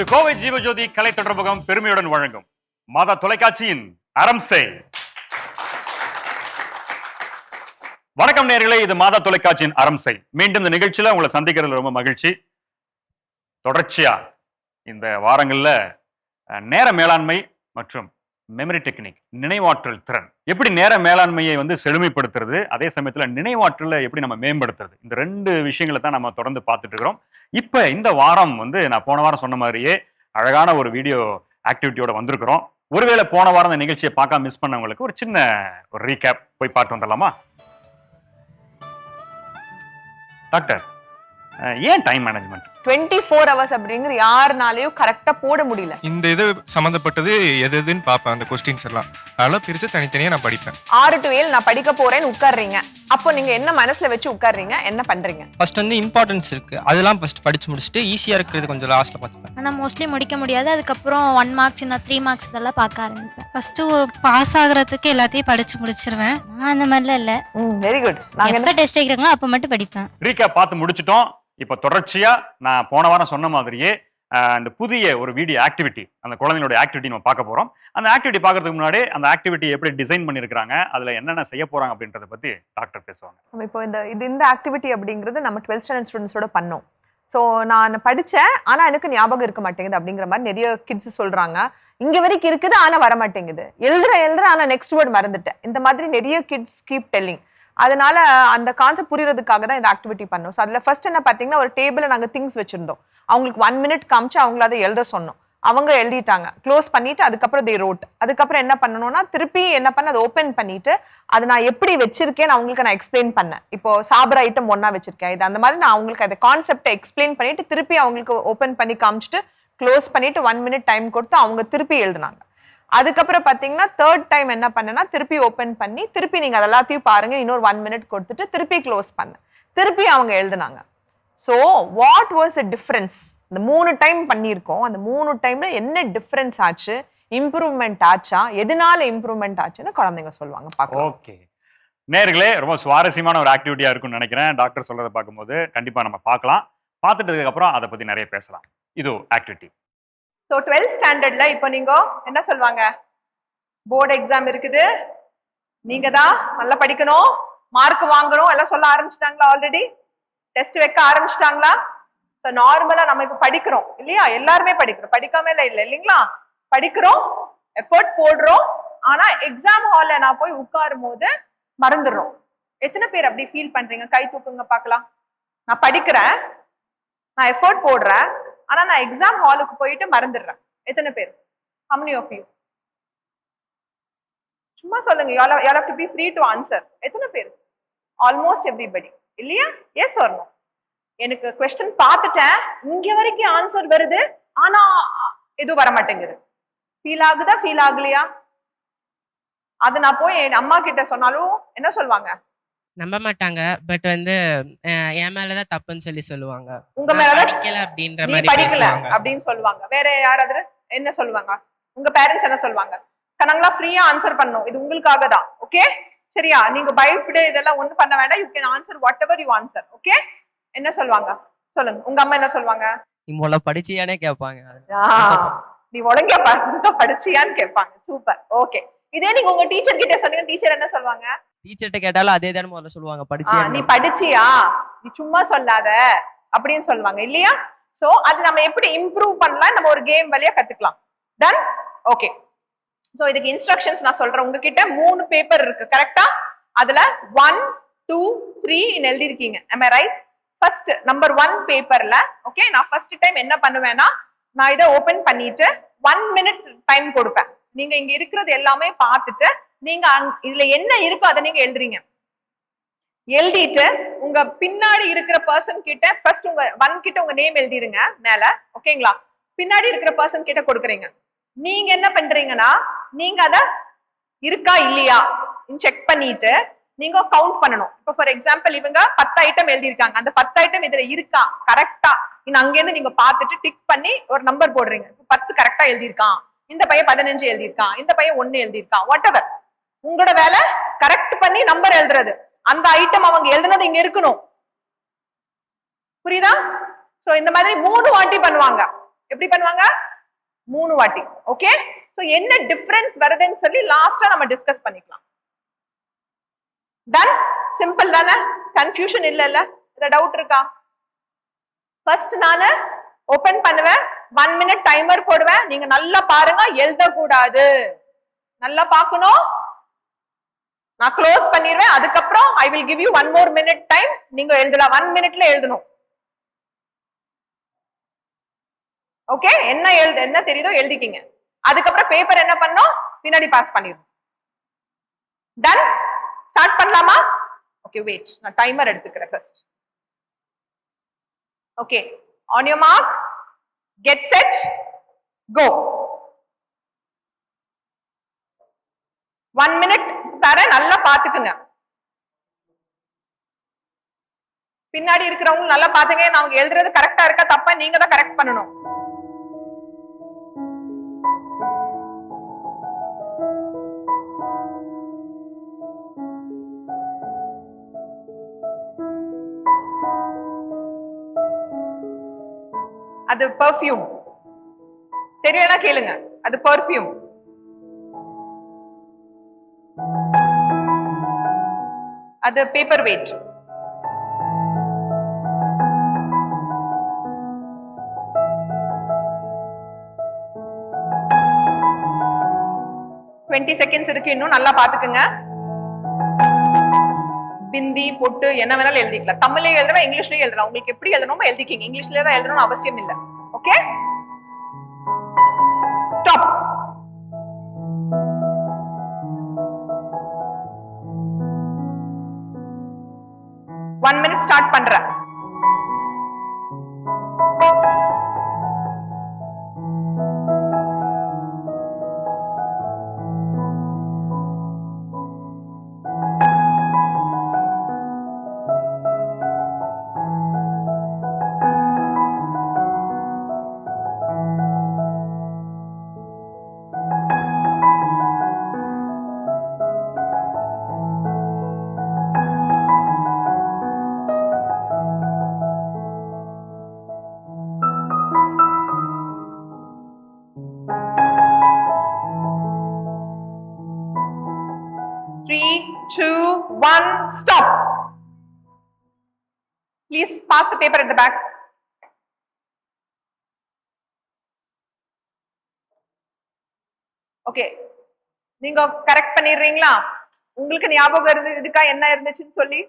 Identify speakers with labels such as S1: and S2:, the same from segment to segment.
S1: இது கோவை ஜீவஜோதி கலை தொடர்பகம் பெருமையுடன் வழங்கும் மாதா தொலைக்காட்சியின் அறம் செய். வணக்கம் நேர்களே இது மாதா தொலைக்காட்சியின் அறம் செய். மீண்டும் இந்த நிகழ்ச்சியில உங்களை சந்திக்கிறது ரொம்ப மகிழ்ச்சி. தொடர்ச்சியா இந்த வாரங்கள்ல நேர மேலாண்மை மற்றும் மெமரி டெக்னிக் நினைவாற்றல் திறன். எப்படி நேர மேலாண்மையை வந்து செழுமைப்படுத்துறது அதே சமயத்தில் நினைவாற்றலை எப்படி நம்ம மேம்படுத்துறது. இந்த ரெண்டு விஷயங்களை தான் நம்ம தொடர்ந்து பார்த்துட்டு இருக்கிறோம். இப்போ இந்த வாரம் வந்து நான் போன வாரம் சொன்ன மாதிரியே அழகான ஒரு வீடியோ ஆக்டிவிட்டியோட வந்திருக்கிறோம். ஒருவேளை போன வாரம் இந்த நிகழ்ச்சியை பார்க்க மிஸ் பண்ணவங்களுக்கு ஒரு சின்ன ஒரு ரீகேப் போய் பார்த்து வந்துடலாமா? டாக்டர் ஏன் time management
S2: twenty four hours அப்படிங்கிற யாருனாலையும் கரெக்டா போட முடியல.
S3: இந்த இது சம்மந்தப்பட்டது எது எதுன்னு பார்ப்பேன் அந்த கொஸ்டின்ஸ் எல்லாம். அதெல்லாம் பிரித்து தனித்தனியாக நான் படிப்பேன்.
S2: ஆறு டு ஏழு நான் படிக்க போறேன்னு உட்கார்றீங்க. அப்போ நீங்க என்ன மனசுல வச்சு உட்கார்றீங்க? என்ன பண்றீங்க?
S4: ஃபர்ஸ்ட் வந்து இம்பார்ட்டன்ஸ் இருக்கு. அதெல்லாம் ஃபர்ஸ்ட் படிச்சு முடிச்சுட்டு ஈஸியா இருக்கிறது கொஞ்சம் லாஸ்ட்ல பார்த்துப்பேன்.
S5: ஆனால் மோஸ்ட்லி முடிக்க முடியாது. அதுக்கப்புறம் ஒன் மார்க்ஸ் இந்த த்ரீ மார்க்ஸ் இதெல்லாம் பார்க்க ஆரம்பிப்பேன்.
S6: ஃபர்ஸ்ட் பாஸ் ஆகுறதுக்கு எல்லாத்தையும் படிச்சு முடிச்சிருவேன்.
S5: நான் அந்த மாதிரிலாம் இல்லை.
S2: வெரி குட் நாங்க
S5: எப்போ டெஸ்ட் வைக்கிறாங்களோ அப்போ மட்டும் படிப்பேன்.
S1: ரீகேப் பார்த்து முடிச்சிட்டோம். இப்போ தொடர்ச்சியா நான் போன வாரம் சொன்ன மாதிரியே அந்த புதிய ஒரு வீடியோ ஆக்டிவிட்டி அந்த குழந்தைங்களோட ஆக்டிவிட்டி நம்ம பார்க்க போறோம். அந்த ஆக்டிவிட்டி பார்க்கறதுக்கு முன்னாடி அந்த ஆக்டிவிட்டி எப்படி டிசைன் பண்ணியிருக்காங்க அதுல என்னென்ன செய்ய போறாங்க அப்படின்றத பத்தி டாக்டர் பேசுவாங்க.
S2: இப்போ இந்த இது இந்த ஆக்டிவிட்டி அப்படிங்கிறது நம்ம டுவெல்த் ஸ்டாண்டர்ட் ஸ்டூடெண்ட்ஸோட பண்ணோம். ஸோ நான் படித்தேன் ஆனால் எனக்கு ஞாபகம் இருக்க மாட்டேங்குது அப்படிங்கிற மாதிரி நிறைய கிட்ஸ் சொல்கிறாங்க இங்கே வரைக்கும் இருக்குது ஆனால் வர மாட்டேங்குது எழுதுற எழுதுற ஆனால் நெக்ஸ்ட் வேர்டு மறந்துட்டேன். இந்த மாதிரி நிறைய கிட்ஸ் கீப் டெல்லிங் அதனால அந்த கான்செப்ட் புரியறதுக்காக தான் இந்த ஆக்டிவிட்டி பண்ணோம். ஸோ அதில் ஃபர்ஸ்ட் என்ன பார்த்தீங்கன்னா ஒரு டேபிளில் நாங்கள் திங்ஸ் வச்சுருந்தோம். அவங்களுக்கு ஒன் மினிட் காமிச்சு அவங்கள அதை எழுத சொன்னோம். அவங்க எழுதிட்டாங்க. க்ளோஸ் பண்ணிட்டு அதுக்கப்புறம் தே ரோட் அதுக்கப்புறம் என்ன பண்ணணும்னா திருப்பி என்ன பண்ண அதை ஓப்பன் பண்ணிட்டு அதை நான் எப்படி வச்சிருக்கேன்னு அவங்களுக்கு நான் எக்ஸ்பிளைன் பண்ணேன். இப்போ சாப்பிட்ற ஐட்டம் ஒன்னா வச்சிருக்கேன். இது அந்த மாதிரி நான் அவங்களுக்கு அந்த கான்செப்டை எக்ஸ்பிளைன் பண்ணிட்டு திருப்பி அவங்களுக்கு ஓப்பன் பண்ணி காமிச்சிட்டு க்ளோஸ் பண்ணிட்டு ஒன் மினிட் டைம் கொடுத்து அவங்க திருப்பி எழுதுனாங்க. அதுக்கப்புறம் பார்த்தீங்கன்னா தேர்ட் டைம் என்ன பண்ணேன்னா திருப்பி ஓப்பன் பண்ணி திருப்பி நீங்கள் அதெல்லாத்தையும் பாருங்க இன்னொரு ஒன் மினிட் கொடுத்துட்டு திருப்பி க்ளோஸ் பண்ணேன் திருப்பி அவங்க எழுதுனாங்க. So what was the difference இந்த மூணு டைம் பண்ணியிருக்கோம். அந்த மூணு டைம்ல என்ன டிஃப்ரென்ஸ் ஆச்சு? இம்ப்ரூவ்மெண்ட் ஆச்சா? எதனால இம்ப்ரூவ்மெண்ட் ஆச்சுன்னு குழந்தைங்க சொல்லுவாங்க. பார்க்கலாம்.
S1: ஓகே நேர்களே ரொம்ப சுவாரஸ்யமான ஒரு ஆக்டிவிட்டியாக இருக்கும்னு நினைக்கிறேன். டாக்டர் சொல்றதை பார்க்கும்போது கண்டிப்பாக நம்ம பார்க்கலாம். பார்த்துட்டதுக்கு அப்புறம் அதை பற்றி நிறைய பேசலாம். இது ஆக்டிவிட்டி
S2: ஸோ டுவெல்த் ஸ்டாண்டர்ட்ல இப்போ நீங்க என்ன சொல்லுவாங்க போர்டு எக்ஸாம் இருக்குது. நீங்க தான் நல்லா படிக்கணும். மார்க் வாங்கணும். எல்லாம் சொல்ல ஆரம்பிச்சிட்டாங்களா ஆல்ரெடி டெஸ்ட் வைக்க ஆரம்பிச்சிட்டாங்களா? ஸோ நார்மலா நம்ம இப்போ படிக்கிறோம். இல்லையா? எல்லாருமே படிக்கிறோம். படிக்காம இல்லை இல்லை. இல்லைங்களா? படிக்கிறோம். எஃபர்ட் போடுறோம். ஆனா எக்ஸாம் ஹால்ல நான் போய் உட்காரும் போது மறந்துடுறோம். எத்தனை பேர் அப்படி ஃபீல் பண்றீங்க? கை தூக்குங்க பார்க்கலாம். நான் படிக்கிறேன். நான் எஃபர்ட் போடுறேன். ஆனா நான் எக்ஸாம் ஹாலுக்கு போயிட்டு மறந்துடுறேன். எத்தனை பேர்? ஹம்னி ஆஃப் யூ சும்மா சொல்லுங்க. You all have- you free to answer எத்தனை பேர்? ஆல்மோஸ்ட் எவ்ரிபடி இல்லையா? எஸ் வரணும் எனக்கு கொஸ்டின் பார்த்துட்டேன். இங்க வரைக்கும் ஆன்சர் வருது. ஆனா எதுவும் வர மாட்டேங்குது. ஃபீல் ஆகுதா? ஃபீல் ஆகலையா? அது நான் போய் என் அம்மா கிட்ட சொன்னாலும் என்ன சொல்லுவாங்க
S7: நம்ப மாட்டாங்க. பட் வந்து என் மேலதான் தப்புன்னு சொல்லி சொல்லுவாங்க.
S2: உங்க மேலதான்
S7: படிக்கல அப்படின்ற மாதிரி
S2: படிக்கல அப்படின்னு சொல்லுவாங்க. வேற யாராவது என்ன சொல்லுவாங்க? உங்க பேரண்ட்ஸ் என்ன சொல்லுவாங்க? கணங்களா ஃப்ரீயா ஆன்சர் பண்ணும். இது உங்களுக்காக தான். ஓகே சரியா? நீங்க பயப்படு இதெல்லாம் ஒண்ணும் பண்ண வேண்டாம். You can answer whatever you answer okay என்ன சொல்லுவாங்க? சொல்லுங்க. உங்க அம்மா என்ன சொல்லுவாங்க?
S8: நீ முதல்ல படிச்சியானே கேட்பாங்க
S2: ஆ, நீ ஒழுங்கா படிச்சியான்னு கேட்பாங்க சூப்பர் ஓகே இதே நீங்க உங்க டீச்சர் கிட்ட சொன்னீங்க டீச்சர் என்ன சொல்லுவாங்க?
S8: டீச்சர்கிட்ட கேட்டாலும் அதே தானே முதல்ல சொல்லுவாங்க.
S2: ஆ,
S8: படிச்சியா
S2: நீ படிச்சியா? நீ சும்மா சொல்லாத. அப்படின்னு சொல்லுவாங்க. இல்லையா? சோ அது நம்ம எப்படி இம்ப்ரூவ் பண்ணலாம்? நம்ம ஒரு கேம் வழியா கத்துக்கலாம். டன் ஓகே சோ இதுக்கு இன்ஸ்ட்ரக்ஷன்ஸ் நான் சொல்றேன். உங்ககிட்ட மூணு பேப்பர் இருக்கு. கரெக்டா அதுல ஒன் டூ த்ரீ எழுதிருக்கீங்க am I right first number one பேப்பர்ல ஓகே நான் ஃபர்ஸ்ட் டைம் என்ன பண்ணுவேன்னா நான் இதை ஓபன் பண்ணிட்டு ஒன் மினிட் டைம் கொடுப்பேன். நீங்க இங்க இருக்கிறது எல்லாமே பார்த்துட்டு நீங்க இதுல என்ன இருக்கோ அதை நீங்க எழுதுறீங்க. எழுதிட்டு உங்க பின்னாடி இருக்கிற பர்சன் கிட்ட ஃபர்ஸ்ட் உங்க ஒன் கிட்ட உங்க நேம் எழுதிருங்க மேல ஓகேங்களா பின்னாடி இருக்கிற பர்சன் கிட்ட கொடுக்குறீங்க. நீங்க என்ன பண்றீங்கன்னா நீங்க அத இருக்கா இல்லையா? செக் பண்ணிட்டு நீங்க கவுண்ட் பண்ணணும். இப்போ ஃபார் எக்ஸாம்பிள் இவங்க பத்து ஐட்டம் எழுதியிருக்காங்க. அந்த பத்து ஐட்டம் இதுல இருக்கா? கரெக்டா இன்னும் அங்கேருந்து நீங்க பார்த்துட்டு டிக் பண்ணி ஒரு நம்பர் போடுறீங்க. பத்து கரெக்டா எழுதியிருக்கான். இந்த பையன் பதினஞ்சு எழுதியிருக்கான். இந்த பையன் ஒன்னு எழுதியிருக்கான். வாட் எவர் உங்களோட வேலை கரெக்ட் பண்ணி நம்பர் எழுதுறது. அந்த ஐட்டம் அவங்க எழுதுனது இங்க இருக்கணும். புரியுதா? சோ இந்த மாதிரி மூணு வாட்டி பண்ணுவாங்க. எப்படி பண்ணுவாங்க? மூணு வாட்டி. ஓகே சோ என்ன டிஃபரன்ஸ் வருதுன்னு சொல்லி லாஸ்டா நம்ம டிஸ்கஸ் பண்ணிக்கலாம். டன் சிம்பிள் தானே? கன்ஃபியூஷன் இல்ல இல்ல டவுட் இருக்கா? ஃபர்ஸ்ட் நானு ஓபன் பண்ணுவேன். ஒன் மினிட் டைமர் போடுவேன். நீங்க நல்லா பாருங்க. எழுதக்கூடாது. நல்லா பார்க்கணும். நான் க்ளோஸ் பண்ணிடுவேன் அதுக்கப்புறம் I will give you one more minute time நீங்க எழுதலாம். ஒன் மினிட்ல எழுதணும். ஓகே என்ன எழுது என்ன தெரியுதோ எழுதிக்கிங்க. அதுக்கப்புறம் பேப்பர் என்ன பண்ணோம்? பின்னாடி பாஸ் பண்ணிடணும். டன் ஸ்டார்ட் பண்ணலாமா? ஓகே வெயிட் நான் டைமர் எடுத்துக்கிறேன் first okay on your mark get set go one minute பாத்துக்குங்க. பின்னாடி இருக்கிறவங்க நல்லா பாத்துங்க நான் அவங்க எழுதுறது கரெக்டா இருக்கா தப்பா நீங்க தான் கரெக்ட் பண்ணணும். அது பெர்ஃப்யூம் தெரியல கேளுங்க. அது பெர்ஃப்யூம் அது பேப்பர் வெயிட் டுவெண்ட்டி செகண்ட்ஸ் இருக்கு இன்னும் நல்லா பாத்துக்குங்க பிந்தி பொட்டு என்ன வேணாலும் எழுதிக்கலாம். தமிழ்லயும் எழுதலாம் இங்கிலீஷ்லயும் எழுதலாம். உங்களுக்கு எப்படி எழுதணுமோ எழுதிக்கிங்க. இங்கிலீஷ்ல தான் எழுதணும்னு அவசியம் இல்லை. ஓகே ஒன் மினிட் ஸ்டார்ட் பண்றேன். Two, one, stop. Stop please the paper paper at the back okay நீங்க கரெக்ட் பண்ணிடுறீங்களா? உங்களுக்கு ஞாபகம் இருந்து இருக்கா என்ன இருந்துச்சுன்னு சொல்லி?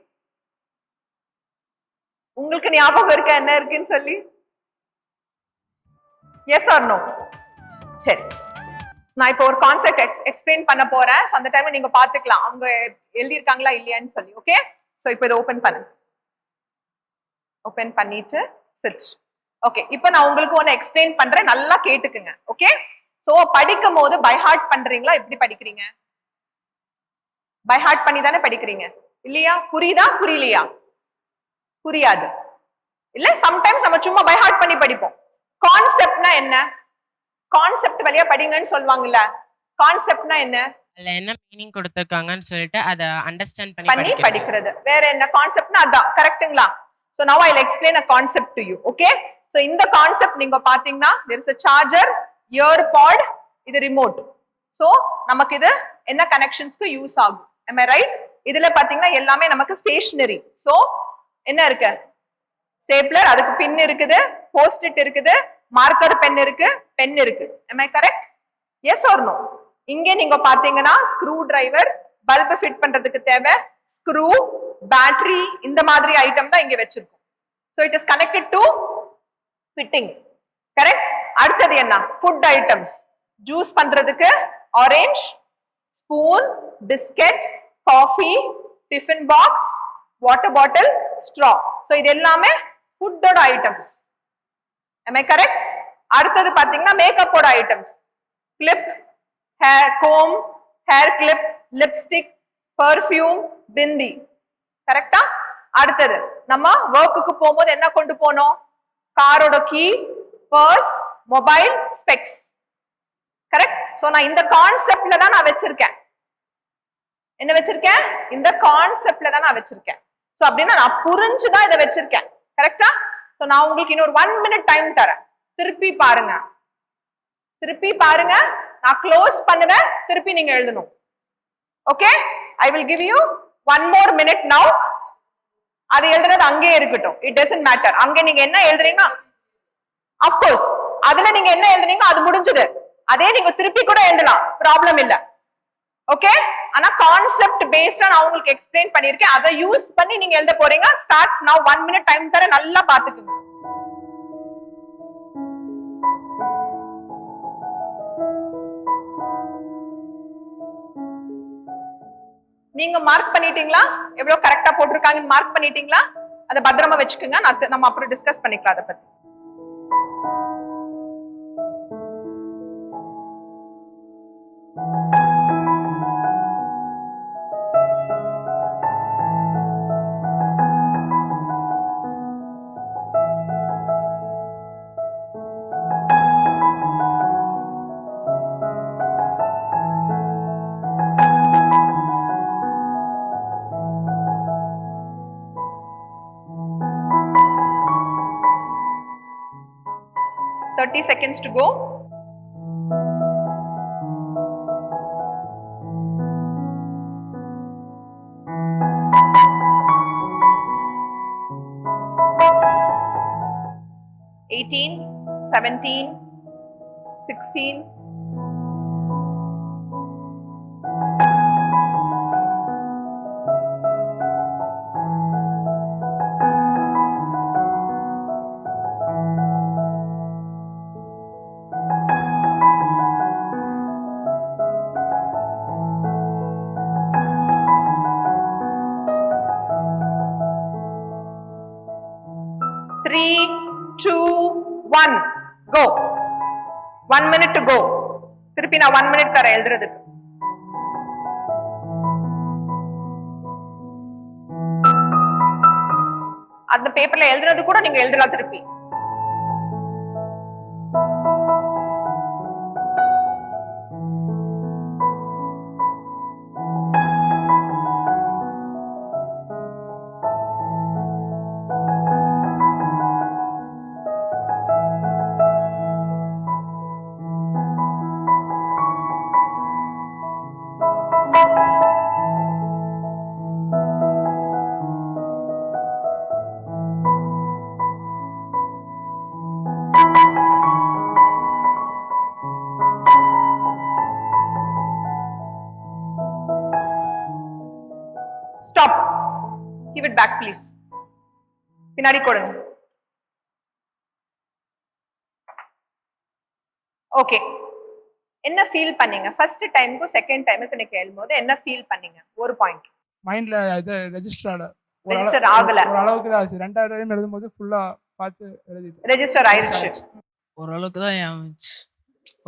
S2: உங்களுக்கு ஞாபகம் இருக்கா என்ன இருக்குன்னு சொல்லி? எஸ் ஆர் நோ சரி. நான் இப்போ ஒரு கான்செப்ட் எக்ஸ்பிளைன் பண்ண போறேன். ஸோ அந்த டைம்ல நீங்க பாத்துக்கலாம் அவங்க எழுதியிருக்காங்களா இல்லையான்னு சொல்லி ஓகே ஸோ இப்போ இதை ஓப்பன் பண்ணு. ஓப்பன் பண்ணிட்டு சிட் ஓகே இப்போ நான் உங்களுக்கு ஒன்று எக்ஸ்பிளைன் பண்றேன். நல்லா கேட்டுக்குங்க ஓகே ஸோ படிக்கும் போது பை ஹார்ட் பண்றீங்களா? எப்படி படிக்கிறீங்க? பை ஹார்ட் பண்ணி தானே படிக்கிறீங்க. இல்லையா? புரியுதா? புரியலையா? புரியாது. இல்ல? சம்டைம்ஸ் நம்ம சும்மா பை ஹார்ட் பண்ணி படிப்போம். கான்செப்ட்னா என்ன? கான்செப்ட் வழியா படிங்கன்னு சொல்லுவாங்கல்ல. கான்செப்ட்னா என்ன?
S7: அதுல என்ன மீனிங் கொடுத்திருக்காங்கன்னு சொல்லிட்டு அதை அண்டர்ஸ்டாண்ட் பண்ணி
S2: பண்ணி
S7: படிக்கிறது.
S2: வேற என்ன கான்செப்ட்னா அதான் கரெக்ட்டுங்களா so now I explain a concept to you okay so இந்த கான்செப்ட் நீங்க பாத்தீங்கன்னா there is a charger ear pod இது ரிமோட் சோ நமக்கு இது என்ன கனெக்ஷன்ஸ்க்கு யூஸ் ஆகும். Am I ரைட் இதுல பாத்தீங்கன்னா எல்லாமே நமக்கு ஸ்டேஷனரி சோ என்ன இருக்கு? ஸ்டேப்லர் அதுக்கு பின் இருக்குது போஸ்ட் இட் இருக்குது மார்க்கர் பென் இருக்கு பென் இருக்கு. Am correct yes or no இங்க நீங்க பாத்தீங்கன்னா ஸ்க்ரூ டிரைவர் பல்ப் ஃபிட் பண்றதுக்கு தேவை. ஸ்க்ரூ பேட்டரி இந்த மாதிரி ஐட்டம் தான் இங்க வச்சிருக்கோம். So it is connected to fitting correct அடுத்தது என்ன? ஃபுட் ஐட்டம்ஸ் ஜூஸ் பண்றதுக்கு orange spoon biscuit coffee tiffin box water bottle straw so இது எல்லாமே ஃபுட்டோட ஐட்டம்ஸ் am I கரெக்ட் அடுத்தது பாத்தீங்கன்னா மேக்கப்போட items clip hair comb hair clip lipstick perfume bindi கரெக்டா அடுத்தது நம்ம ஒர்க்குக்கு போகும்போது என்ன கொண்டு போனோம்? காரோட key purse mobile specs correct so நான் இந்த கான்செப்ட்ல தான் நான் வச்சிருக்கேன். என்ன வச்சிருக்கேன்? இந்த கான்செப்ட்ல தான் நான் வச்சிருக்கேன். சோ அப்படின்னா நான் புரிஞ்சுதான் இதை வச்சிருக்கேன். கரெக்டா சோ நான் உங்களுக்கு இன்னொரு ஒன் மினிட் டைம் தரேன். திருப்பி பாருங்க. திருப்பி பாருங்க. நான் க்ளோஸ் பண்ணுவேன் திருப்பி நீங்க எழுதணும். Okay I will give you one more minute now அது எழுதுறது அங்கேயே இருக்கட்டும். இட் டசன்ட் மேட்டர் அங்க நீங்க என்ன எழுதுறீங்கன்னா அஃப்கோர்ஸ் அதுல நீங்க என்ன எழுதுனீங்க அது முடிஞ்சது. அதே நீங்க திருப்பி கூட எழுதலாம். ப்ராப்ளம் இல்ல. ஓகே ஆனா கான்செப்ட் பேஸ்டா நான் உங்களுக்கு எக்ஸ்பிளைன் பண்ணிருக்கேன் அதை யூஸ் பண்ணி நீங்க எழுத போறீங்க. ஸ்டார்ட்ஸ் நான் ஒன் மினிட் டைம் தர நல்லா பாத்துக்கோங்க நீங்க மார்க் பண்ணிட்டீங்களா? எவ்வளவு கரெக்டா போட்டிருக்காங்கன்னு மார்க் பண்ணிட்டீங்களா? அதை பத்திரமா வச்சுக்கோங்க. நம்ம அப்புறம் டிஸ்கஸ் பண்ணிக்கலாம் அதை பத்தி. Thirty seconds to go Eighteen, seventeen, sixteen, three two one go one minute go திருப்பி நான் ஒன் மினிட் தரேன் எழுதுறதுக்கு. அந்த பேப்பர்ல எழுதுறது கூட நீங்க எழுதலாம் திருப்பி. இட் பேக் ப்ளீஸ் பின்னாடி கொடுங்க. ஓகே என்ன ஃபீல் பண்ணீங்க? ஃபர்ஸ்ட் டைமுக்கும் செகண்ட் டைமுக்கு நீங்க எழுதும்போது என்ன ஃபீல் பண்ணீங்க? ஒரு பாயிண்ட்
S9: மைண்ட்ல இது ரெஜிஸ்டர்டு
S2: Register ஆகல.
S9: ஒரு அளவுக்கு தான் ஆச்சு. ரெண்டாவது டைம் எழுதும்போது ஃபுல்லா பார்த்து எழுதிட்டேன்.
S2: ரெஜிஸ்டர் ஆயிருச்சு.
S10: ஓரளவுக்கு தான்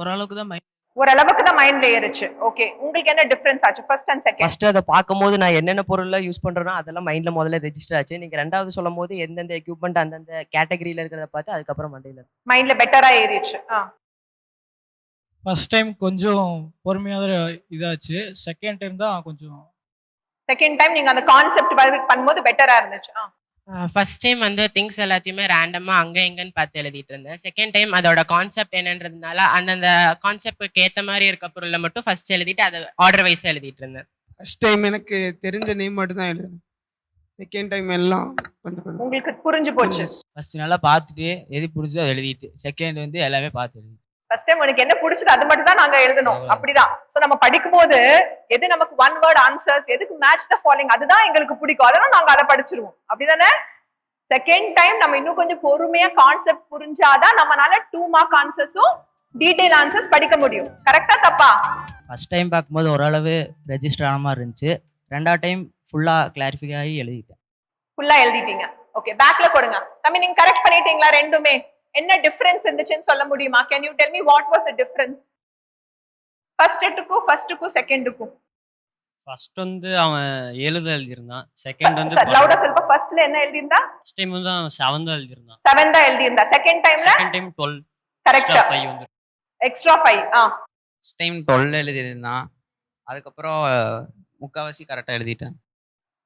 S10: ஓரளவுக்கு தான் மைண்ட்
S2: ஓரளவுக்கு தான் மைண்ட்ல ஏறுச்சு. ஓகே உங்களுக்கு என்ன டிஃபரன்ஸ் ஆச்சு? ஃபர்ஸ்ட் அண்ட் செகண்ட்
S8: ஃபர்ஸ்ட் அதை பார்க்கும்போது நான் என்னென்ன பொருள்லாம் யூஸ் பண்றேனோ அதெல்லாம் மைண்ட்ல முதல்ல ரெஜிஸ்டர் ஆச்சு. நீங்க ரெண்டாவது சொல்லும் போது எந்தெந்த எக்யூப்மெண்ட் அந்தந்த கேட்டகரியில இருக்கிறத பார்த்து அதுக்கப்புறம் மண்டையில
S2: மைண்ட்ல பெட்டரா ஏறிச்சு ஆ
S10: ஃபர்ஸ்ட் டைம் கொஞ்சம் பொறுமையாக இதாச்சு. செகண்ட் டைம் தான் கொஞ்சம்
S2: செகண்ட் டைம் நீங்க அந்த கான்செப்ட் பண்ணும்போது பெட்டரா இருந்துச்சு. ஆ.
S7: ஃபர்ஸ்ட் டைம் வந்து திங்ஸ் எல்லாத்தையுமே ரேண்டமாக அங்கே எங்கன்னு பார்த்து எழுதிட்டு இருந்தேன். செகண்ட் டைம் அதோட கான்செப்ட் என்னன்றதுனால அந்தந்த கான்செப்டுக்கு ஏற்ற மாதிரி இருக்க பொருளை மட்டும் ஃபர்ஸ்ட் எழுதிட்டு அதை ஆர்டர் வைஸாக எழுதிட்டு இருந்தேன்.
S9: ஃபர்ஸ்ட் டைம் எனக்கு தெரிஞ்ச நேம் மட்டும் தான் எழுதுனேன். செகண்ட் டைம் எல்லாம்
S2: உங்களுக்கு புரிஞ்சு போச்சு.
S10: ஃபர்ஸ்ட் நல்லா பார்த்துட்டு எது அதை எழுதிட்டு செகண்ட் வந்து எல்லாமே பார்த்து எழுதி
S2: ஃபர்ஸ்ட் டைம் உனக்கு என்ன பிடிச்சது அது மட்டும் தான் நாங்க எழுதணும். அப்படிதான். சோ நம்ம படிக்கும்போது எது நமக்கு ஒன் வேர்ட் ஆன்சர்ஸ் எதுக்கு மேட்ச் த ஃபாலோயிங் அதுதான் எங்களுக்கு பிடிக்கும். அதெல்லாம் நாங்க அதை படிச்சிருவோம். அப்படிதானே? செகண்ட் டைம் நம்ம இன்னும் கொஞ்சம் பொறுமையா கான்செப்ட் புரிஞ்சாதான் நம்மனால டூ மார்க் ஆன்சர்ஸும் டீடைல் ஆன்சர்ஸ் படிக்க முடியும். கரெக்டா தப்பா?
S8: ஃபர்ஸ்ட் டைம் பார்க்கும்போது ஓரளவு ரெஜிஸ்டர் ஆன மாதிரி இருந்துச்சு. ரெண்டாவது டைம் ஃபுல்லா கிளாரிஃபை ஆகி எழுதிட்டேன்.
S2: ஃபுல்லா எழுதிட்டீங்க. ஓகே பேக்ல கொடுங்க. தம்பி நீங்க கரெக்ட் பண்ணிட்டீங்களா ரெண்டுமே? என்ன டிஃபரன்ஸ் இருந்துச்சுன்னு சொல்ல முடியுமா? Can you tell me what was the difference ஃபர்ஸ்ட்டுக்கும் ஃபர்ஸ்ட்டுக்கும் செகண்டுக்கும்
S11: ஃபர்ஸ்ட் வந்து அவன் எழுத எழுதியிருந்தான். செகண்ட் வந்து
S2: லவுடா சொல்லுப்பா. ஃபர்ஸ்ட்ல என்ன எழுதியிருந்தா?
S11: ஃபர்ஸ்ட் டைம் வந்து அவன் செவன் தான் எழுதியிருந்தான்.
S2: செவன் தான் எழுதியிருந்தா. செகண்ட் டைம்ல
S11: second time twelve
S2: correct
S11: five வந்து.
S2: எக்ஸ்ட்ரா ஃபைவ் ஆ.
S10: ஃபர்ஸ்ட் டைம் டுவெல் எழுதியிருந்தான். அதுக்கப்புறம் முக்கால்வாசி கரெக்டாக எழுதிட்டேன்.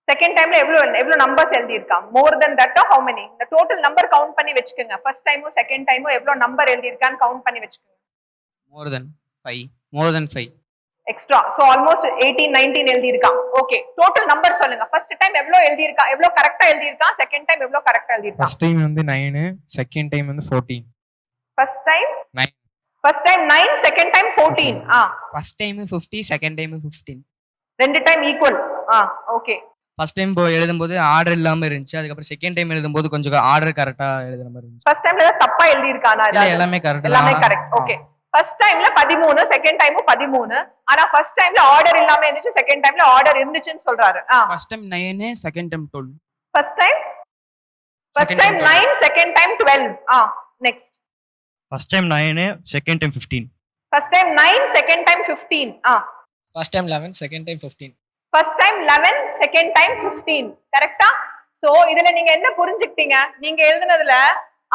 S2: செகண்ட் டைம்ல எவ்வளவு எவ்வளவு numbers எழுதியிருக்கா more than that how many இந்த டோட்டல் நம்பர் கவுண்ட் பண்ணி வச்சுக்கோங்க. ஃபர்ஸ்ட் டைமும் செகண்ட் டைமும் எவ்வளவு நம்பர் எழுதியிருக்கான்னு கவுண்ட் பண்ணி வச்சுக்கோங்க.
S11: More than five more than five
S2: extra so almost eighteen nineteen எழுதியிருக்கான். Okay total number சொல்லுங்க. ஃபர்ஸ்ட் டைம் எவ்வளவு எழுதியிருக்கா எவ்வளவு கரெக்டா எழுதியிருக்கான்? செகண்ட் டைம் எவ்வளவு கரெக்டா எழுதியிருக்கான்?
S3: ஃபர்ஸ்ட் டைம் வந்து நைனு செகண்ட் டைம் வந்து fourteen
S2: first time
S3: Nine.
S2: First time nine second time fourteen ஆ
S11: first time fifty second time fifteen
S2: ரெண்டு டைம் ஈக்குவல் ஆ ஓகே
S11: ஃபர்ஸ்ட் டைம் எழுதும்போது ஆர்டர் இல்லாமல் இருந்துச்சு. அதுக்கப்புறம் செகண்ட் டைம் எழுதும்போது கொஞ்சம் ஆர்டர் கரெக்டாக எழுதுற மாதிரி இருந்துச்சு.
S2: ஃபர்ஸ்ட் டைம்ல ஏதாவது தப்பா எழுதியிருக்கானா?
S11: இல்லை
S2: ஏதாவது?
S11: எல்லாமே கரெக்ட்
S2: எல்லாமே கரெக்ட் ஓகே ஃபர்ஸ்ட் டைம்ல பதிமூணு செகண்ட் டைமும் பதிமூணு. ஆனா ஃபர்ஸ்ட் டைம்ல ஆர்டர் இல்லாம இருந்துச்சு செகண்ட் டைம்ல ஆர்டர் இருந்துச்சுன்னு சொல்றாரு. ஆ.
S11: First time nine second time twelve
S2: first time first time
S11: time
S2: nine second time twelve ஆ next
S4: first time nine second time fifteen
S2: first time nine second time fifteen ஆ.
S10: First time eleven second time fifteen
S2: first time eleven second time fifteen கரெக்டா so இதுல நீங்க என்ன புரிஞ்சுக்கிட்டீங்க? நீங்க எழுதுனதுல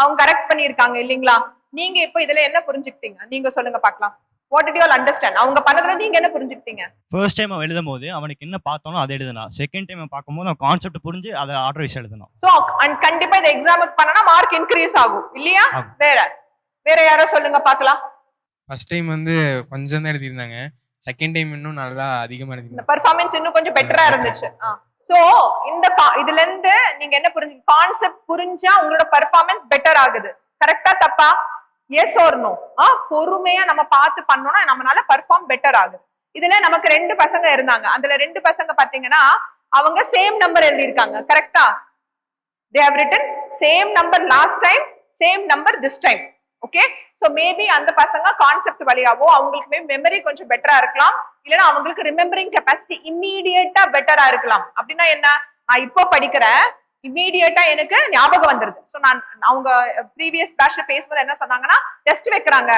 S2: அவங்க correct பண்ணியிருக்காங்க இல்லீங்களா? நீங்க இப்போ இதுல என்ன புரிஞ்சுக்கிட்டீங்க? நீங்க சொல்லுங்க பார்க்கலாம். வாட் you all அண்டர்ஸ்டாண்ட் அவங்க பண்ணதுல நீங்க என்ன புரிஞ்சுக்கிட்டீங்க?
S4: ஃபர்ஸ்ட் டைம் அவன் எழுதும் போது அவனுக்கு என்ன பார்த்தானோ அதை எழுதுனா. செகண்ட் டைம் பார்க்கும்போது அவன் கான்செப்ட் புரிஞ்சு அதை ஆர்டர் வைஸ் எழுதணும்
S2: சோ அண்ட் கண்டிப்பா இந்த எக்ஸாமுக்கு பண்ணனா மார்க் இன்க்ரீஸ் ஆகும் இல்லையா. வேற வேற யாரோ சொல்லுங்க பார்க்கலாம்.
S3: ஃபர்ஸ்ட் டைம் வந்து கொஞ்சம் தான் எழுதியிருந்தாங்க. செகண்ட் டைம் இன்னும் நல்லா அதிகமாக
S2: இந்த
S3: எழுதியிருந்தாங்க
S2: பெர்ஃபார்மன்ஸ் இன்னும் கொஞ்சம் பெட்டரா இருந்துச்சு. சோ இந்த இதுல இருந்து நீங்க என்ன புரிஞ்சு கான்செப்ட் புரிஞ்சா உங்களோட பெர்ஃபார்மன்ஸ் பெட்டர் ஆகுது. கரெக்டா தப்பா? எஸ் ஆர் நோ ஆ பொறுமையா நம்ம பார்த்து பண்ணோம்னா நம்மளால பெர்ஃபார்ம் பெட்டர் ஆகுது. இதுல நமக்கு ரெண்டு பசங்க இருந்தாங்க. அதுல ரெண்டு பசங்க பாத்தீங்கன்னா அவங்க சேம் நம்பர் எழுதியிருக்காங்க. கரெக்டா they have written same number last time same number this time okay so maybe அந்த பசங்க கான்செப்ட் வழியாவோ அவங்களுக்கு மெமரி கொஞ்சம் பெட்டரா இருக்கலாம். இல்லைன்னா அவங்களுக்கு ரிமெம்பரிங் கெப்பாசிட்டி இம்மீடியட்டா பெட்டரா இருக்கலாம். அப்படின்னா என்ன? நான் இப்போ படிக்கிறேன். இம்மீடியட்டா எனக்கு ஞாபகம் வந்துருது. ஸோ நான் அவங்க ப்ரீவியஸ் பேட்ச்ல பேசும்போது என்ன சொன்னாங்கன்னா டெஸ்ட் வைக்கிறாங்க.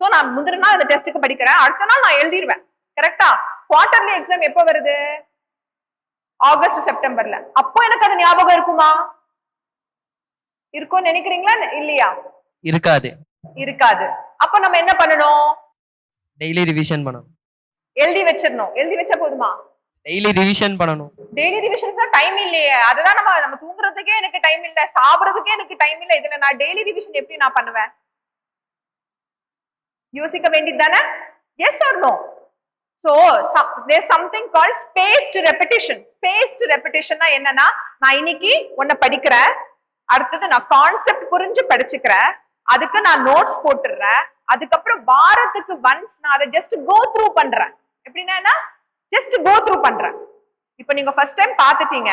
S2: ஸோ நான் முந்தின நாள் அந்த டெஸ்ட்டுக்கு படிக்கிறேன். அடுத்த நாள் நான் எழுதிருவேன். கரெக்டா குவார்டர்லி எக்ஸாம் எப்போ வருது? ஆகஸ்ட் செப்டம்பர்ல அப்போ எனக்கு அது ஞாபகம் இருக்குமா? இருக்கும்னு நினைக்கிறீங்களா? இல்லையா?
S8: இருக்காது.
S2: இருக்காது. அப்ப நம்ம என்ன பண்ணணும்?
S8: டெய்லி ரிவிஷன் பண்ணணும்.
S2: எழுதி வச்சிடணும். எழுதி வச்சா போதுமா?
S8: டெய்லி ரிவிஷன் பண்ணணும்.
S2: டெய்லி ரிவிஷனுக்கு தான் டைம் இல்லையே. அதுதான் நம்ம நம்ம தூங்குறதுக்கே எனக்கு டைம் இல்ல. சாப்பிடுறதுக்கே எனக்கு டைம் இல்ல. இதுல நான் டெய்லி ரிவிஷன் எப்படி நான் பண்ணுவேன்? யோசிக்க வேண்டியது தானே? Yes or no so there something call spaced repetition spaced ரெப்பிட்டேஷன்னா என்னன்னா நான் இன்னைக்கு ஒன்ன படிக்கிறேன். அடுத்தது நான் கான்செப்ட் புரிஞ்சு படிச்சுக்கிறேன். அதுக்கு நான் நோட்ஸ் போட்டுடுறேன் அதுக்கப்புறம் வாரத்துக்கு ஒன்ஸ் நான் அதை ஜஸ்ட் கோ த்ரூ பண்றேன். எப்படின்னா ஜஸ்ட் கோ த்ரூ பண்றேன். இப்போ நீங்க ஃபர்ஸ்ட் டைம் பார்த்துட்டீங்க.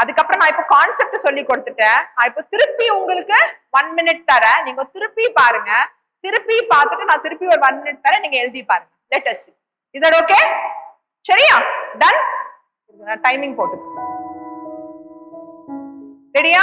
S2: அதுக்கப்புறம் நான் இப்போ கான்செப்ட் சொல்லி கொடுத்துட்டேன். நான் இப்போ திருப்பி உங்களுக்கு ஒன் மினிட் தரேன். நீங்க திருப்பி பாருங்க. திருப்பி பார்த்துட்டு நான் திருப்பி ஒரு ஒன் மினிட் தரேன். நீங்க எழுதி பாருங்க. Let us is that okay சரியா? டன் டைமிங் போட்டு ரெடியா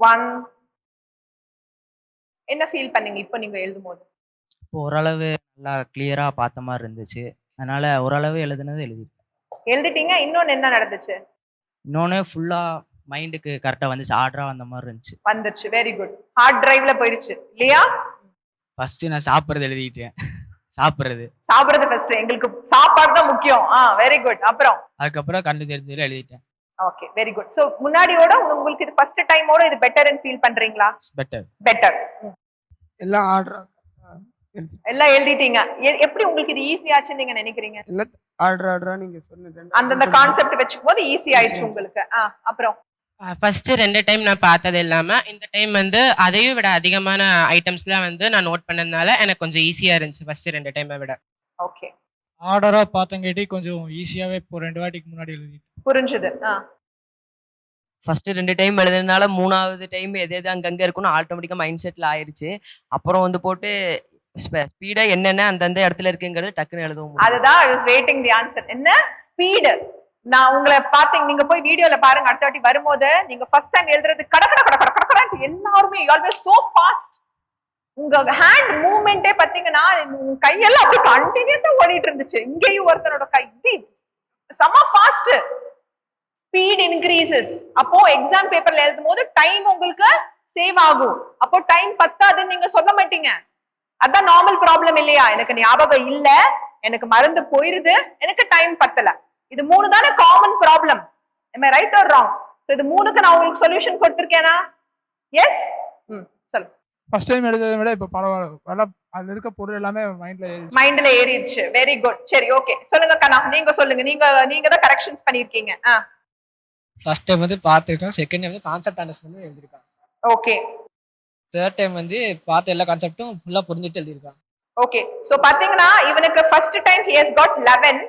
S2: one என்ன ஃபீல் பண்ணீங்க இப்போ நீங்க எழுதும் போது
S11: இப்போ ஓரளவு நல்லா கிளியராக பார்த்த மாதிரி இருந்துச்சு. அதனால ஓரளவு எழுதுனது எழுதி
S2: எழுதிட்டீங்க. இன்னொன்னு என்ன நடந்துச்சு?
S11: இன்னொன்று ஃபுல்லாக மைண்டுக்கு கரெக்டாக வந்துச்சு. ஆர்டராக வந்த மாதிரி இருந்துச்சு.
S2: வந்துருச்சு. வெரி குட் ஹார்ட் டிரைவ்ல போயிருச்சு இல்லையா?
S11: ஃபர்ஸ்ட் நான் சாப்பிட்றது எழுதிட்டேன். சாப்பிட்றது.
S2: சாப்பிடுறது ஃபர்ஸ்ட் எங்களுக்கு சாப்பாடு தான் முக்கியம். ஆ வெரி குட் அப்புறம்?
S11: அதுக்கப்புறம் கண்டு தெரிஞ்சதில் எழுதிட்டேன்.
S2: ஓகே வெரி குட் சோ முன்னாடியோட உங்களுக்கு இது ஃபர்ஸ்ட் டைமோட இது பெட்டர்னு ஃபீல் பண்றீங்களா?
S11: பெட்டர்
S2: பெட்டர்
S9: எல்லாம் ஆர்டர்
S2: எல்லாம் எழுதிட்டீங்க. எ- எப்படி உங்களுக்கு இது ஈஸியாச்சுன்னு நீங்க நினைக்கிறீங்க?
S9: எல்லாம் ஆர்டர் ஆர்டரா நீங்க சொன்னது
S2: அந்தந்த கான்செப்ட் வச்சுக்கும் போது ஈஸி ஆயிடுச்சு உங்களுக்கு. ஆ அப்புறம்?
S7: ஃபர்ஸ்ட் ரெண்டு டைம் நான் பார்த்தது இல்லாம இந்த டைம் வந்து அதையும் விட அதிகமான ஐட்டம்ஸ்லாம் வந்து நான் நோட் பண்ணதுனால எனக்கு கொஞ்சம் ஈஸியா இருந்துச்சு ஃபர்ஸ்ட் ரெண்டு டைமை விட.
S2: ஓகே
S10: ஆர்டராக பார்த்தங்காட்டி கொஞ்சம் ஈஸியாகவே இப்போ ரெண்டு வாட்டிக்கு முன்னாடி எழுதிட்டேன்
S2: புரிஞ்சுது ஆ
S8: ஃபர்ஸ்ட் ரெண்டு டைம் எழுதுனால மூணாவது டைம் எது எது அங்கங்கே இருக்குன்னு ஆட்டோமேட்டிக்காக மைண்ட் செட்டில் ஆயிருச்சு அப்புறம் வந்து போட்டு ஸ்பீடாக என்னென்ன அந்தந்த இடத்துல இருக்குங்கிறது டக்குன்னு எழுதவும்.
S2: அதுதான் I was waiting the answer என்ன ஸ்பீடு நான் உங்களை பார்த்தீங்க நீங்க போய் வீடியோல பாருங்க அடுத்த வாட்டி வரும்போது நீங்க ஃபர்ஸ்ட் டைம் எழுதுறது கட கட கட கட கட எல்லாருமே ஆல்வேஸ் சோ ஃபாஸ்ட் உங்க ஹேண்ட் மூவ்மெண்டே பாத்தீங்கன்னா கையெல்லாம் அப்படி கண்டினியூஸா ஓடிட்டு இருந்துச்சு. இங்கேயும் ஒருத்தனோட கை. இப்படி செம ஃபாஸ்ட் ஸ்பீட் இன்க்ரீசஸ் அப்போ எக்ஸாம் பேப்பர்ல எழுதும் போது டைம் உங்களுக்கு சேவ் ஆகும். அப்போ டைம் பத்தாதுன்னு நீங்க சொல்ல மாட்டீங்க. அதான் நார்மல் ப்ராப்ளம் இல்லையா? எனக்கு ஞாபகம் இல்ல. எனக்கு மருந்து போயிருது. எனக்கு டைம் பத்தல. இது மூணு தானே common problem right or wrong இது மூணுக்கு நான் உங்களுக்கு சொல்யூஷன் கொடுத்துருக்கேனா? எஸ் ம் சொல்லு
S10: ஃபர்ஸ்ட் டைம் எழுதுறதை விட இப்போ பரவாயில்ல. நல்லா அதில் இருக்க பொருள் எல்லாமே மைண்டில் ஏறிச்சு
S2: மைண்ட்ல ஏறிடுச்சு. வெரி குட் சரி ஓகே சொல்லுங்க கண்ணா நீங்க சொல்லுங்க. நீங்க நீங்க தான் கரெக்ஷன்ஸ் பண்ணிருக்கீங்க. ஆ.
S10: ஃபர்ஸ்ட் டைம் வந்து பார்த்துருக்கேன். செகண்ட் டைம் வந்து கான்செப்ட் அண்டர்ஸ்டாண்ட் பண்ணி எழுதிருக்கேன்
S2: ஓகே
S10: தேர்ட் டைம் வந்து பார்த்த எல்லா கான்செப்ட்டும் ஃபுல்லாக புரிஞ்சுட்டு எழுதியிருக்கான்
S2: ஓகே சோ பாத்தீங்கன்னா இவனுக்கு first time he has got 11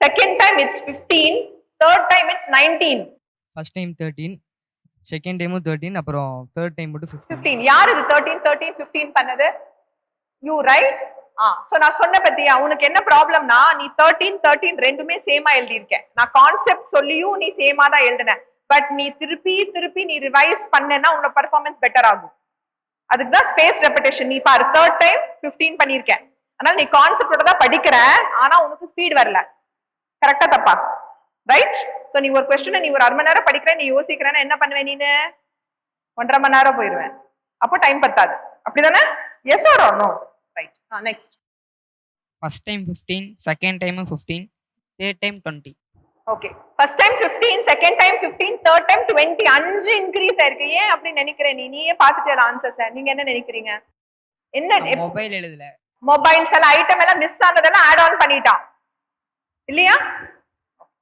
S2: second time it's 15 third time it's 19
S11: first time thirteen second டைமும் தேர்ட்டீன் அப்புறம் தேர்ட் டைம் மட்டும் ஃபிஃப்டீன்
S2: யார் இது 13 13 15 பண்ணது? யூ ரைட் ஆ ஸோ நான் சொன்ன பத்தியா உனக்கு என்ன ப்ராப்ளம்னா நீ 13 13 ரெண்டுமே சேமா எழுதியிருக்கேன் நான் கான்செப்ட் சொல்லியும் நீ சேமா தான் எழுதின. பட் நீ திருப்பி திருப்பி நீ ரிவைஸ் பண்ணனா உன்னோட பெர்ஃபார்மன்ஸ் பெட்டர் ஆகும். அதுக்கு தான் ஸ்பேஸ் ரெப்படேஷன் நீ பாரு தேர்ட் டைம் ஃபிஃப்டீன் பண்ணியிருக்கேன் அதனால நீ கான்செப்டோட தான் படிக்கிற ஆனா உனக்கு ஸ்பீட் வரல. கரெக்டா தப்பா? ரைட் சோ நீ ஒரு கொஸ்டினை நீ ஒரு அரை மணி நேரம் படிக்கிற நீ யோசிக்கிறேன்னா என்ன பண்ணுவேன் நீனு? ஒன்றரை மணி நேரம் போயிருவேன். அப்போ டைம் பத்தாது. அப்படிதானே? Yes or no right next
S11: first time fifteen second டைமும் fifteen third time twenty
S2: okay first time 15 second time 15 third time 20 அஞ்சு இன்க்ரீஸ் ஆயிருக்கு. ஏன் அப்படி நினைக்கிற நீ? நீயே பார்த்துட்டு ஆன்சர்ஸ் நீங்க என்ன நினைக்கிறீங்க? என்ன
S11: மொபைல் எழுதல.
S2: மொபைல்ஸ் எல்லாம் ஐட்டம் எல்லாம் மிஸ் ஆனதெல்லாம் ஆட் ஆன் பண்ணிட்டான். இல்லையா?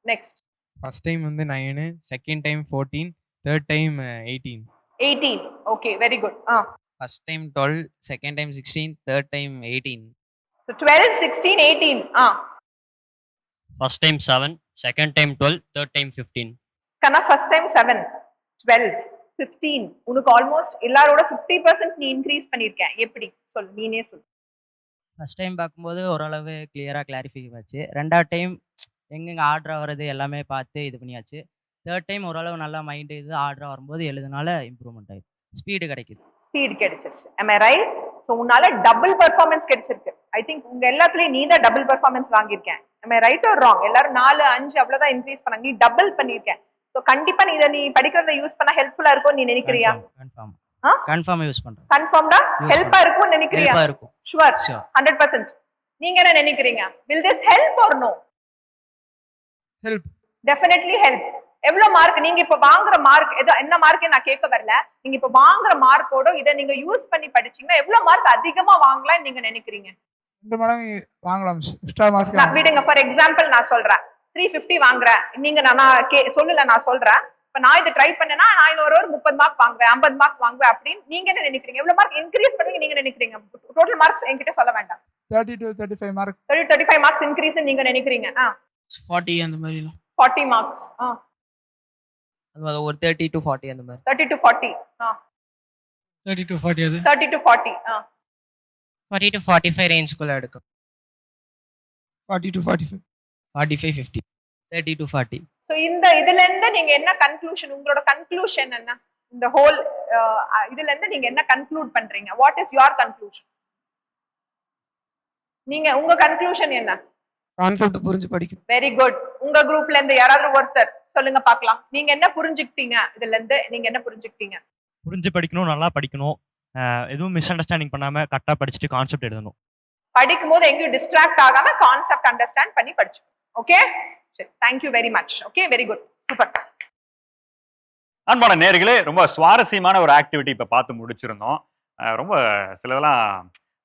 S2: நெக்ஸ்ட்
S3: ஃபர்ஸ்ட் டைம் வந்து nine second time fourteen third time eighteen
S2: 18 okay very good ஆ
S11: first time twelve second time sixteen third time eighteen
S2: So 12 16 18 ஆ
S11: first time seven second time twelve third time fifteen
S2: கண்ணா first time seven twelve fifteen உனக்கு almost எல்லாரோட fifty percent நீ increase பண்ணியிருக்கேன். எப்படி? சொல் நீனே சொல்
S11: first time பார்க்கும்போது ஓரளவு கிளியராக கிளாரிஃபை ஆச்சு. ரெண்டாவது டைம் எங்கெங்கே ஆர்டர் வர்றது எல்லாமே பார்த்து இது பண்ணியாச்சு. தேர்ட் டைம் ஓரளவு நல்லா மைண்டு இது ஆர்டர் வரும்போது எழுதுனால இம்ப்ரூவ்மெண்ட் ஆயிடுச்சு ஸ்பீடு கிடைக்குது.
S2: ஸ்பீட் கிடைச்சிருச்சு. I ரைட் ஸோ உன்னால டபுள் பெர்ஃபார்மன்ஸ் கிடைச்சிருக்கு. ஐ திங்க் உங்க எல்லாத்துலயும் நீ தான் டபுள் பெர்ஃபார்மன்ஸ் வாங்கியிருக்கேன் I ரைட் or ராங் எல்லாரும் நாலு அஞ்சு அவ்வளவுதான் இன்க்ரீஸ் பண்ணாங்க நீ டபுள் பண்ணியிருக்கேன். ஸோ கண்டிப்பா நீ இதை நீ படிக்கிறத யூஸ் பண்ண ஹெல்ப்ஃபுல்லா இருக்கும் நீ நினைக்கிறியா?
S11: கன்ஃபார்ம்? கன்ஃபார்ம் யூஸ்
S2: கன்ஃபார்ம்டா
S11: Use
S2: ஹெல்ப்பா இருக்கும்னு நினைக்கிறியா?
S11: இருக்கும்.
S2: ஷுவர்
S11: ஷியோர்
S2: ஹண்ட்ரட் பர்சன்ட் நீங்க என்ன நினைக்கிறீங்க? Will this help or no
S10: help
S2: definitely help எவ்வளவு மார்க் நீங்க இப்ப வாங்குற மார்க் எது என்ன மார்க் நான் கேட்க வரல? நீங்க இப்ப வாங்குற மார்க்கோட இதை நீங்க யூஸ் பண்ணி படிச்சீங்கன்னா எவ்வளவு மார்க் அதிகமா வாங்கலாம்னு நீங்க நினைக்கிறீங்க?
S10: ரெண்டு மடங்கு வாங்கலாம். எக்ஸ்ட்ரா
S2: நான்
S10: மார்க்ஸ்
S2: விடுங்க. ஃபார் எக்ஸாம்பிள் நான் சொல்றேன். த்ரீ ஃபிஃப்டி வாங்குறேன். நீங்க நான் கே சொல்லல நான் சொல்றேன். இப்ப நான் இதை ட்ரை பண்ணேன்னா நான் இன்னொரு ஒரு முப்பது மார்க் வாங்குவேன் ஐம்பது மார்க் வாங்குவேன் அப்படின்னு நீங்க என்ன நினைக்கிறீங்க? எவ்வளவு மார்க் இன்க்ரீஸ் பண்ணுவீங்க நீங்க நினைக்கிறீங்க? டோட்டல் மார்க்ஸ் என்கிட்ட சொல்ல வேண்டாம்.
S10: Thirty to thirty five mark
S2: thirty thirty five marks increase நீங்க நினைக்கிறீங்க.
S10: ஃபார்ட்டி அந்த மாதிரிலாம்.
S2: ஃபார்ட்டி மார்க்ஸ் ஆ.
S8: அந்த மாதிரி ஒரு தேர்ட்டி டு ஃபார்ட்டி அந்த மாதிரி.
S2: Thirty to forty ah.
S10: Thirty to forty அது?
S2: Thirty to forty ah.
S7: Forty to forty five ரேஞ்சுக்குள்ள எடுக்கும்.
S10: Forty to forty five
S11: forty five fifty thirty to forty
S2: so இந்த இதுல இருந்து நீங்க என்ன கன்க்ளூஷன் உங்களோட கன்க்ளூஷன் என்ன? இந்த ஹோல் இதுல இருந்து நீங்க என்ன கன்க்ளூட் பண்றீங்க? வாட் இஸ் யுவர் கன்க்ளூஷன் நீங்க உங்க கன்க்ளூஷன் என்ன?
S9: கான்செப்ட் புரிஞ்சு படிக்கணும்.
S2: வெரி குட் உங்க குரூப்ல இருந்து யாராவது ஒருத்தர் சொல்லுங்க பார்க்கலாம். நீங்க என்ன புரிஞ்சுக்கிட்டீங்க? இதுல இருந்து நீங்க என்ன புரிஞ்சுக்கிட்டீங்க?
S4: புரிஞ்சு படிக்கணும் நல்லா படிக்கணும். எதுவும் மிஸ் அண்டர்ஸ்டாண்டிங் பண்ணாமல் கரெக்டாக படிச்சுட்டு கான்செப்ட் எழுதணும்.
S2: படிக்கும் போது எங்கேயும் டிஸ்ட்ராக்ட் ஆகாம கான்செப்ட் அண்டர்ஸ்டாண்ட் பண்ணி படிச்சு ஓகே சரி thank you very much okay very good super
S1: அன்பான நேர்களே ரொம்ப சுவாரஸ்யமான ஒரு ஆக்டிவிட்டி இப்போ பார்த்து முடிச்சிருந்தோம். ரொம்ப சிலதெல்லாம்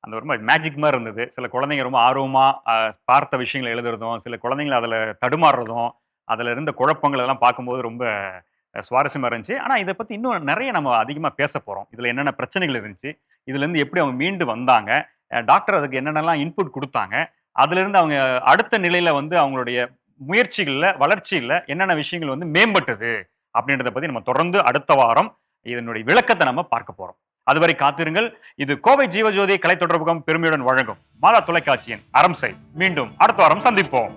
S1: அந்த ரொம்ப மேஜிக் மாதிரி இருந்தது. சில குழந்தைங்க ரொம்ப ஆர்வமாக பார்த்த விஷயங்களை எழுதுறதும் சில குழந்தைங்களை அதில் தடுமாறுறதும் அதில் இருந்த குழப்பங்கள் எல்லாம் பார்க்கும்போது ரொம்ப சுவாரஸ்யமாக இருந்துச்சு. ஆனால் இதை பற்றி இன்னும் நிறைய நம்ம அதிகமாக பேச போகிறோம் இதில் என்னென்ன பிரச்சனைகள் இருந்துச்சு இதுலேருந்து எப்படி அவங்க மீண்டு வந்தாங்க டாக்டர் அதுக்கு என்னென்னலாம் இன்புட் கொடுத்தாங்க அதுலேருந்து அவங்க அடுத்த நிலையில் வந்து அவங்களுடைய முயற்சிகளில் வளர்ச்சியில் என்னென்ன விஷயங்கள் வந்து மேம்பட்டது அப்படின்றத பற்றி நம்ம தொடர்ந்து அடுத்த வாரம் இதனுடைய விளக்கத்தை நம்ம பார்க்க போகிறோம் அதுவரை காத்திருங்கள். இது கோவை ஜீவஜோதி கலை தொடர்புகம் பெருமையுடன் வழங்கும் மாதா தொலைக்காட்சியின் அறம் செய் மீண்டும் அடுத்த வாரம் சந்திப்போம்.